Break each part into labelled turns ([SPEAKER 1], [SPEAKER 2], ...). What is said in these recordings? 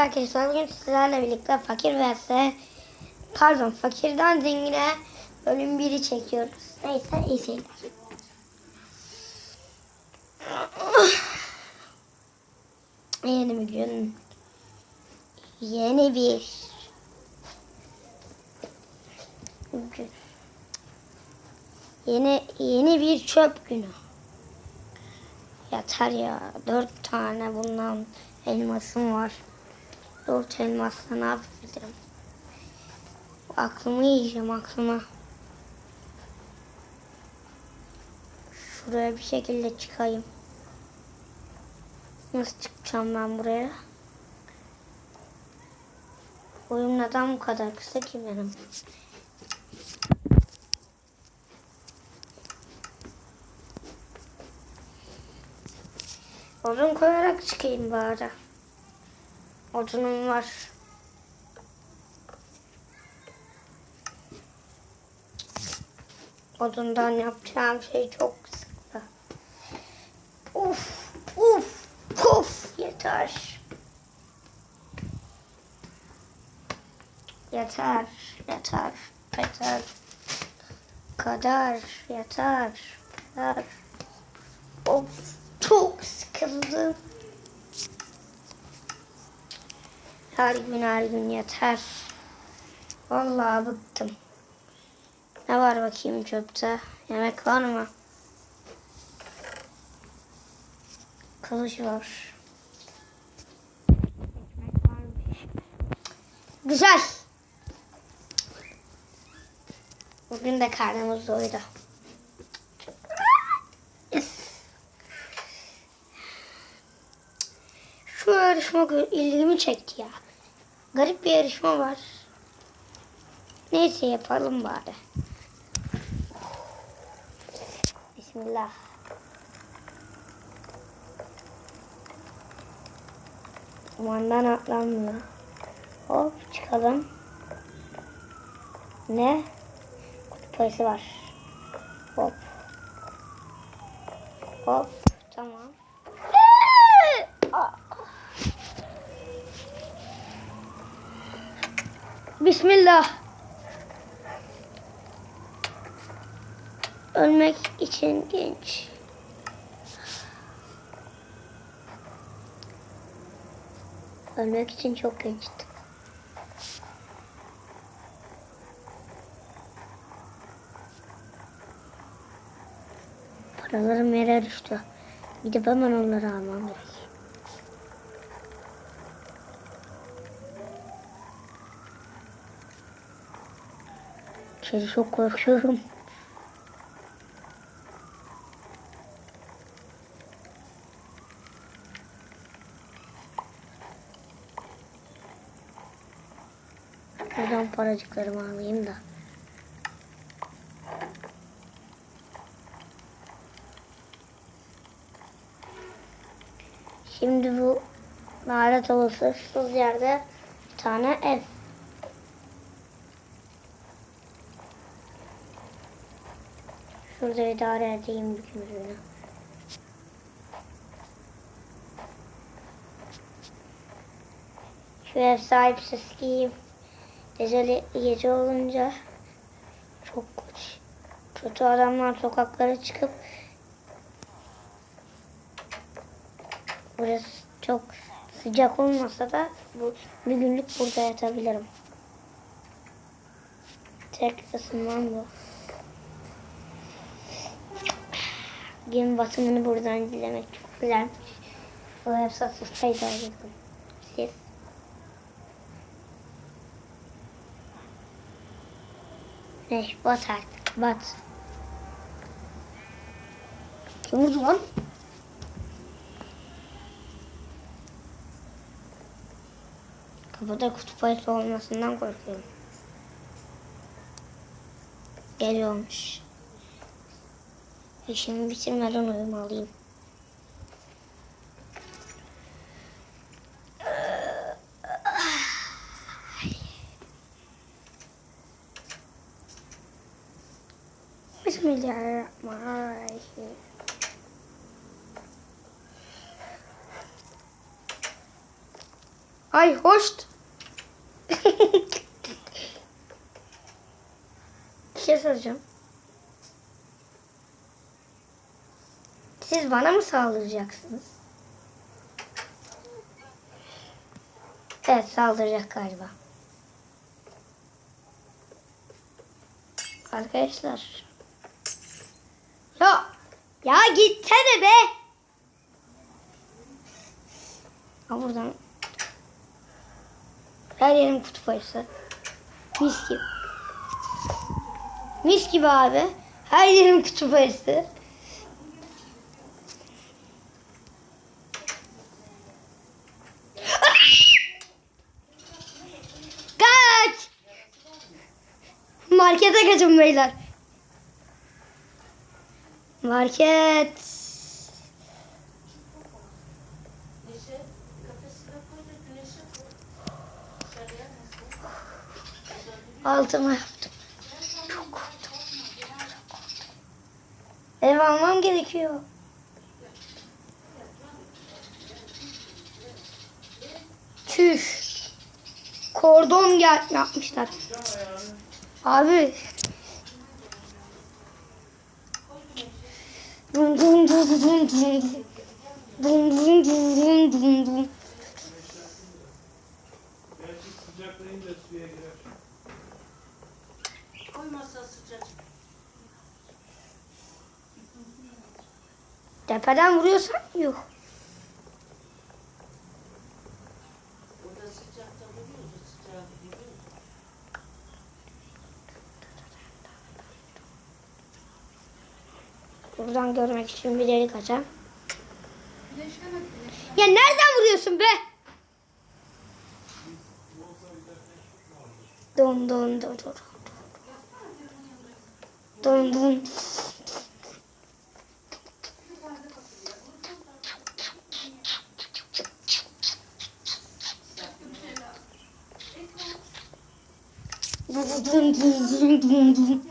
[SPEAKER 1] arkadaşlar bugün sizlerle birlikte fakir vs pardon fakirden zengine bölüm 1'i çekiyoruz. Neyse iyi seyirler. Yeni bir gün. Yeni bir gün. Yeni yeni bir çöp günü. Yeter ya. Dört tane bundan elmasım var. Dört elmasla ne yapabilirim? Aklımı yiyeceğim aklıma. Şuraya bir şekilde çıkayım. Nasıl çıkacağım ben buraya? Boyum neden bu kadar kısa ki benim? Odun koyarak çıkayım bari. Odunum var. Odundan yapacağım şey çok sıkı. Uf, uf, puf yeter. Yeter, yeter, yeter. Kadar, yeter, yeter. Of, çok sıkıldım. Her gün her gün yeter. Vallahi bıktım. Ne var bakayım çöpte? Yemek var mı? Kılıç var. Güzel. Bugün de karnımız doydu. Şu yarışma ilgimi çekti ya. Garip bir yarışma var. Neyse yapalım bari. Bismillah. Dumandan atlanmıyor. Hop çıkalım. Ne? Kutup ayısı var. Hop. Hop. Tamam. Aa! Bismillah. Ölmek için genç. Ölmek için çok gençtim. Paralarım yere düştü. Gidip hemen onları almam gerek. İçeri çok korkuyorum. Buradan paracıklarımı alayım da. Şimdi bu olası ıssız yerde bir tane ev. Şurada idare edeyim günlüğüne. Şu ev sahipsiz giyeyim. Gece, gece olunca çok kötü adamlar sokaklara çıkıp burası çok sıcak olmasa da bu bir günlük burada yatabilirim. Tek ısınmam bu. Gün batımını buradan izlemek çok güzelmiş. Bu ev satılsaydı alırdım. Siz? Güneş bat artık bat. Kim vurdu lan? Kapıda kutup ayısı olmasından korkuyorum. Geliyormuş. İşimi bitirmeden uyumalıyım. Bismillahirrahmanirrahim. Ay hoş. Bir şey soracağım. Bana mı saldıracaksınız? Evet saldıracak galiba. Arkadaşlar. Ya ya gitsene be. Ha buradan. Her yerim kutup ayısı. Mis gibi. Mis gibi abi. Her yerim kutup ayısı. Markete kaçın beyler. Market. Altıma yaptım. Çok korktum. Ev almam gerekiyor. Tüh. Kordon yapmışlar. Abi. Dum dum dum dum dum. Dum dum dum dum dum dum.
[SPEAKER 2] Gerçi sıcaklayınca suya girer.
[SPEAKER 3] Koymasa sıcacık.
[SPEAKER 1] Tepeden vuruyorsan yok.
[SPEAKER 3] O da sıcakta vuruyor da sıcağı vuruyor.
[SPEAKER 1] Buradan görmek için bir delik açacağım. Ya nereden vuruyorsun be? Dum dum dum dum. Dum dum. Dum dum dum dum dum dum.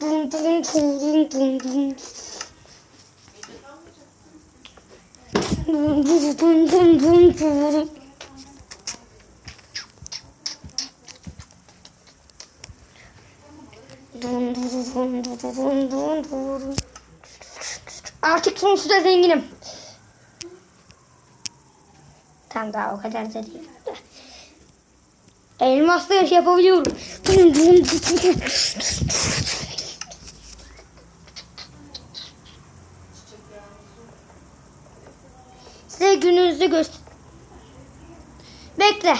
[SPEAKER 1] Dum dum dum dum dum dum. Dum dum dum dum dum dum. Dum dum dum dum dum dum dum. Artık sonsuza zenginim. Tam daha o kadar da değil. Elmasla yapabiliyorum. Gününüzü göster. Bekle.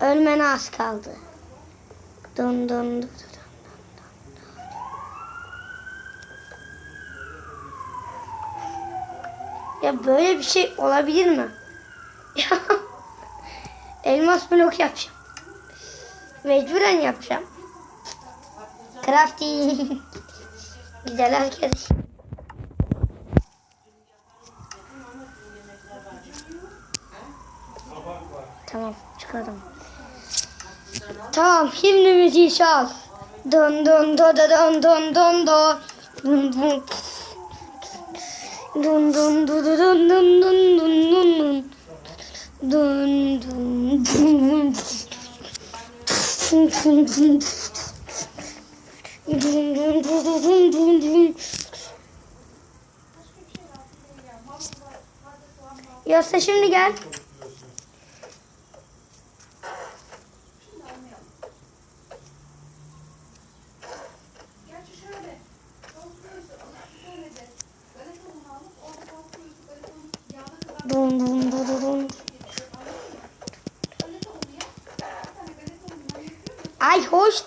[SPEAKER 1] Ölmene az kaldı. Dun dun dun dun. Ya böyle bir şey olabilir mi? Ya, Elmas blok yapacağım. Mecburen yapacağım. Crafting. Güzel arkadaş. Tamam çıkarım. Tamam şimdi müziği çal. Dön dön do da dön dön dön do. Dun dun. Dun dun du du dun dun dun dun dun dun. Dun dun dun dun. Dun dun dun dun dun dun. Yasa şimdi gel. Ay hoş.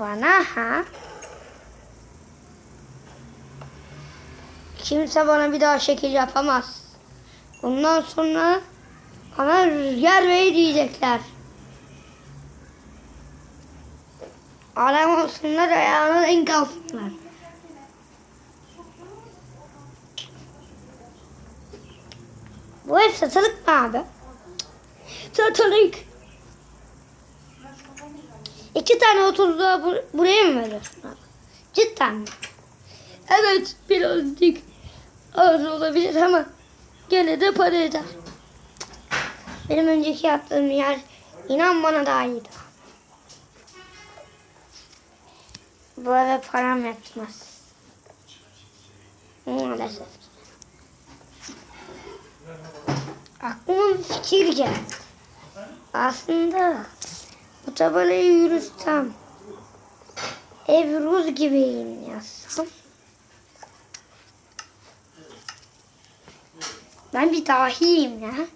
[SPEAKER 1] Bana ha? Kimse bana bir daha şekil yapamaz. Bundan sonra bana rüzgar bey diyecekler. Adam olsunlar ayağına denk alsınlar. Bu ev satılık mı abi? Satılık. İki tane otuzluğa bu, buraya mı veriyorsun? Cidden mi? Evet birazcık az olabilir ama gene de para eder. Benim önceki yaptığım yer inan bana daha iyiydi. Bu eve param yetmez. Maalesef. Aklıma bir fikir geldi. Aslında bu tabelayı yürütsem ev Rus gibiyim yazsam ben bir dahiyim ya.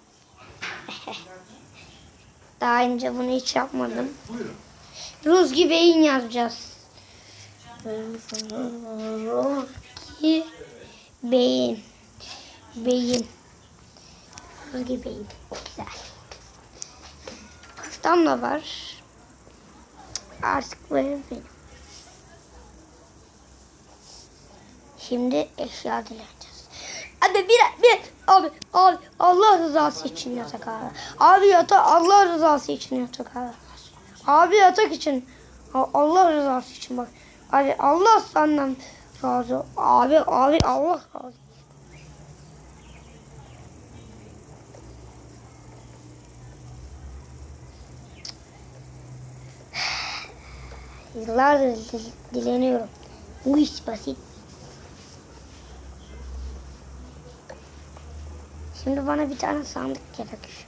[SPEAKER 1] Daha önce bunu hiç yapmadım. Rus gibi beyin yazacağız. Rus gibi beyin. Beyin. Rus gibi beyin. Güzel. Pastam da var. Artık ev benim. Şimdi eşya dileyeceğiz. Abi bir, bir abi abi Allah rızası için yatak abi. Abi yatak Allah rızası için yatak abi. Abi yatak için Allah rızası için bak. Abi Allah senden razı. Abi abi Allah razı. Yıllardır dil- dileniyorum. Bu iş basit. Şimdi bana bir tane sandık gerekiyor.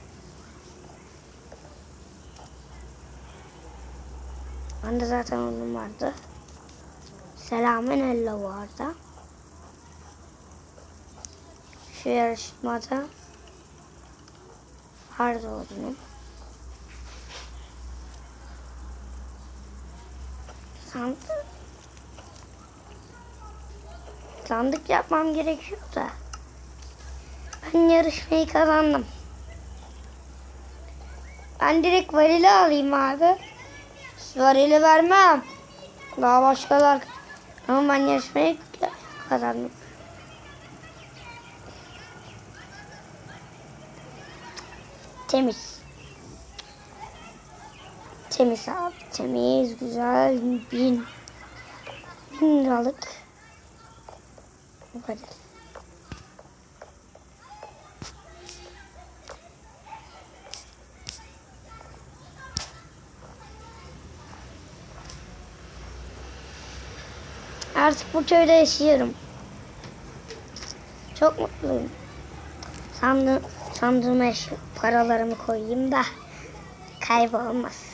[SPEAKER 1] Bende zaten onun vardı. Selamen elle vardı. Şu yarışmada vardı onun. Sandık. Sandık yapmam gerekiyor da. Ben yarışmayı kazandım. Ben direkt varili alayım abi. Varili vermem. Daha başkalar. Ama ben yarışmayı kazandım. Temiz. Temiz abi. Temiz, güzel. Bin. Bin liralık. Bu kadar. Artık bu köyde yaşıyorum. Çok mutluyum. Sandı, sandığıma paralarımı koyayım da kaybolmaz.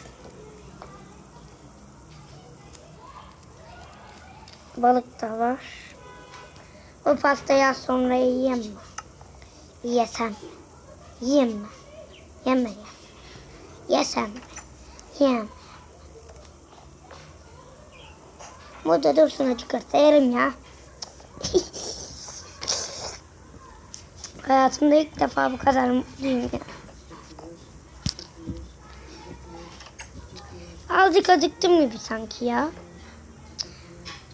[SPEAKER 1] Balık da var. Bu pastayı az sonra yiyeyim mi? Yesem mi? Yiyeyim mi? Yeme ya. Yesem mi? Yiyem. Burada dursun açıkçası yerim ya. Hayatımda ilk defa bu kadar mutluyum ya. Azıcık acıktım gibi sanki ya.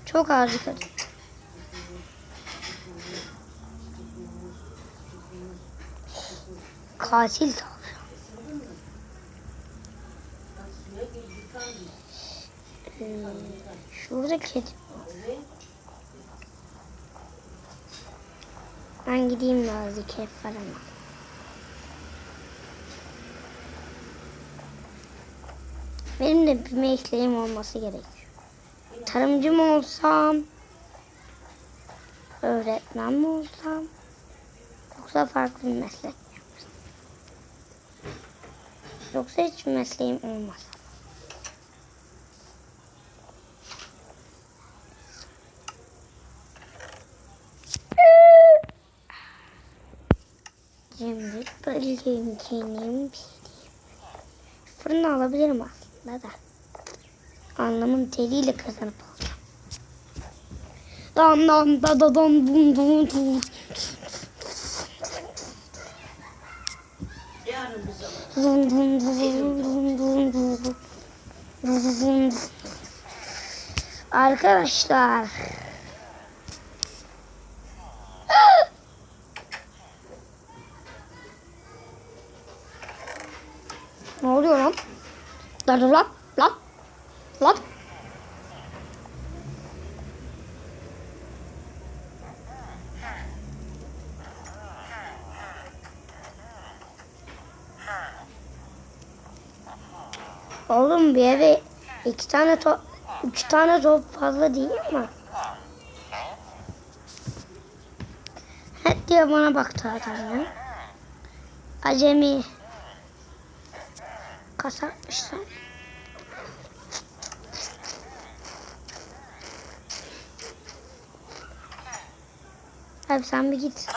[SPEAKER 1] Çok azıcık acıktım. Katil tavşan. Hmm, Şurada kedi. Ben gideyim de azıcık hep falan. Benim de bir mesleğim olması gerekiyor. Tarımcı mı olsam? Öğretmen mi olsam? Yoksa farklı bir meslek mi? Yoksa hiç mesleğim olmaz. Şimdi bölgeyim kendim Fırını alabilirim aslında da. Anlamın teliyle kazanıp alacağım. Dan dan da da dan Dun dun dun dun dun dun dun. Dun dun. Arkadaşlar. Lan lan lan lan. Oğlum bir eve iki tane top, üç tane top fazla değil mi? Hep diye bana baktı adam ya. Acemi. Kasapmışlar. Abi sen bir git.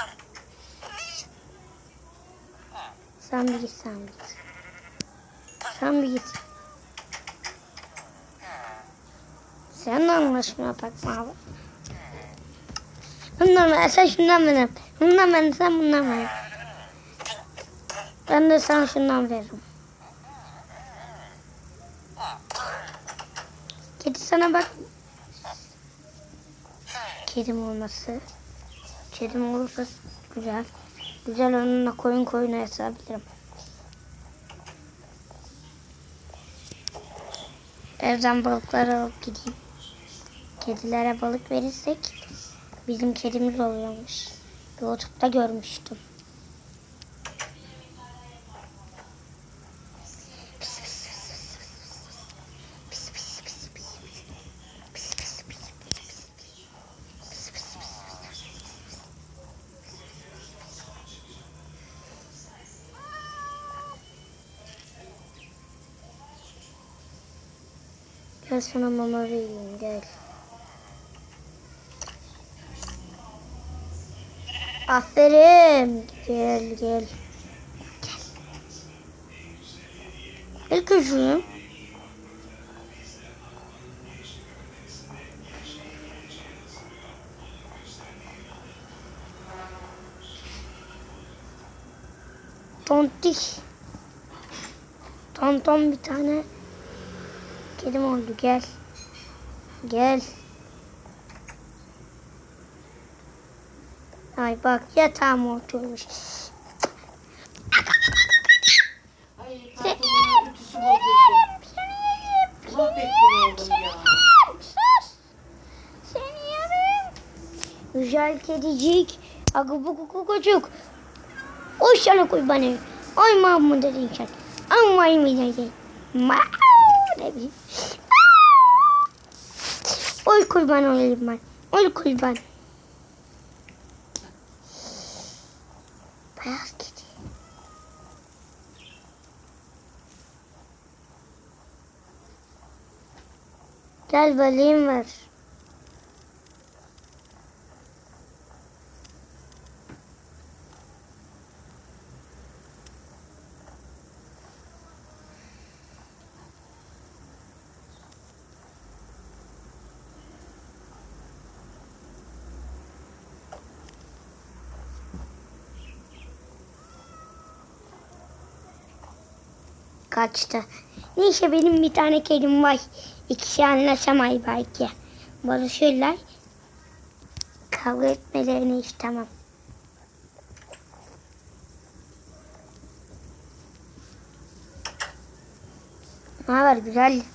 [SPEAKER 1] Sen bir git, sen bir git. Sen bir git. Seninle anlaşma yapak mı abi? Bundan ben, sen şundan benim. Bundan ben, sen bundan benim. Ben de sana şundan veririm. Sana bak. Kedim olması. Kedim olursa güzel. Güzel onunla koyun koyuna yatabilirim. Evden balıkları alıp gideyim. Kedilere balık verirsek bizim kedimiz oluyormuş. YouTube'da görmüştüm. Gel sana mama vereyim gel. Aferin. Gel gel. Gel kızım. Tontik. Tonton bir tane kedim oldu gel. Gel. Ay bak yatağıma oturmuş.
[SPEAKER 3] Ay kartopunun ütüsü bozuldu. Mahvettin oğlum ya.
[SPEAKER 1] Sus. Seni yerim. Güzel kedicik. Akı bu kuku kucuk. Oy sana koy bana. Oy Mahmut dedin sen. Ama yemin ederim. Ne bileyim. Oy kurban olayım ben. Oy kurban. Beyaz kedi. Gel balığım ver. Kaçtı. Neyse benim bir tane kedim var. İkisi anlaşamay belki. Barışırlar. Kavga etmelerini istemem. Ne haber güzellik?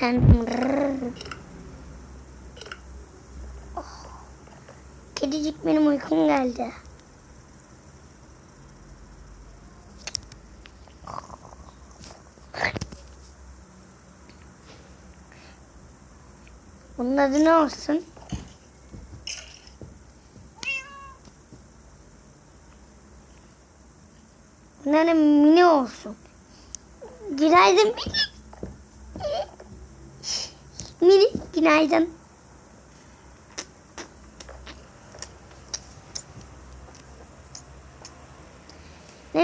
[SPEAKER 1] Sen Uykum geldi. Bunun adı ne olsun? Bunun adı mini olsun. Günaydın mini. Mini günaydın.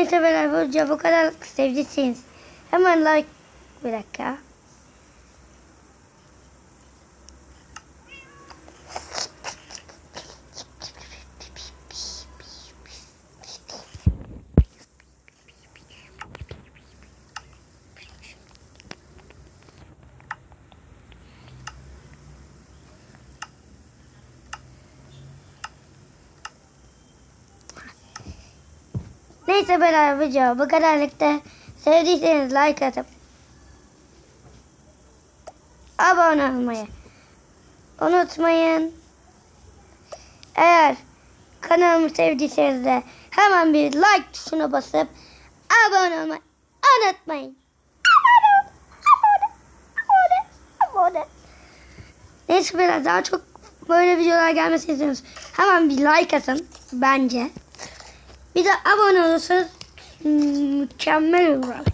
[SPEAKER 1] Neyse bu bu kadar sevdiyseniz hemen like bir dakika. Neyse beyler video bu kadarlıkta. Sevdiyseniz like atıp abone olmayı unutmayın. Eğer kanalımı sevdiyseniz de hemen bir like tuşuna basıp abone olmayı unutmayın. Abone, abone. Neyse biraz daha çok böyle videolar gelmesini istiyorsanız hemen bir like atın bence. Bir de abone olursanız mükemmel olur abi.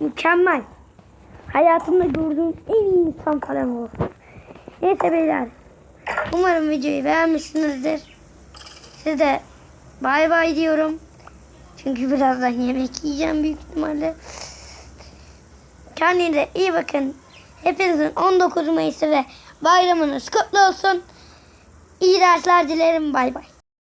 [SPEAKER 1] Mükemmel. Hayatımda gördüğüm en iyi insan falan olur. Neyse beyler. Umarım videoyu beğenmişsinizdir. Size bay bay diyorum. Çünkü birazdan yemek yiyeceğim büyük ihtimalle. Kendinize iyi bakın. Hepinizin 19 Mayıs'ı ve bayramınız kutlu olsun. İyi dersler dilerim. Bay bay.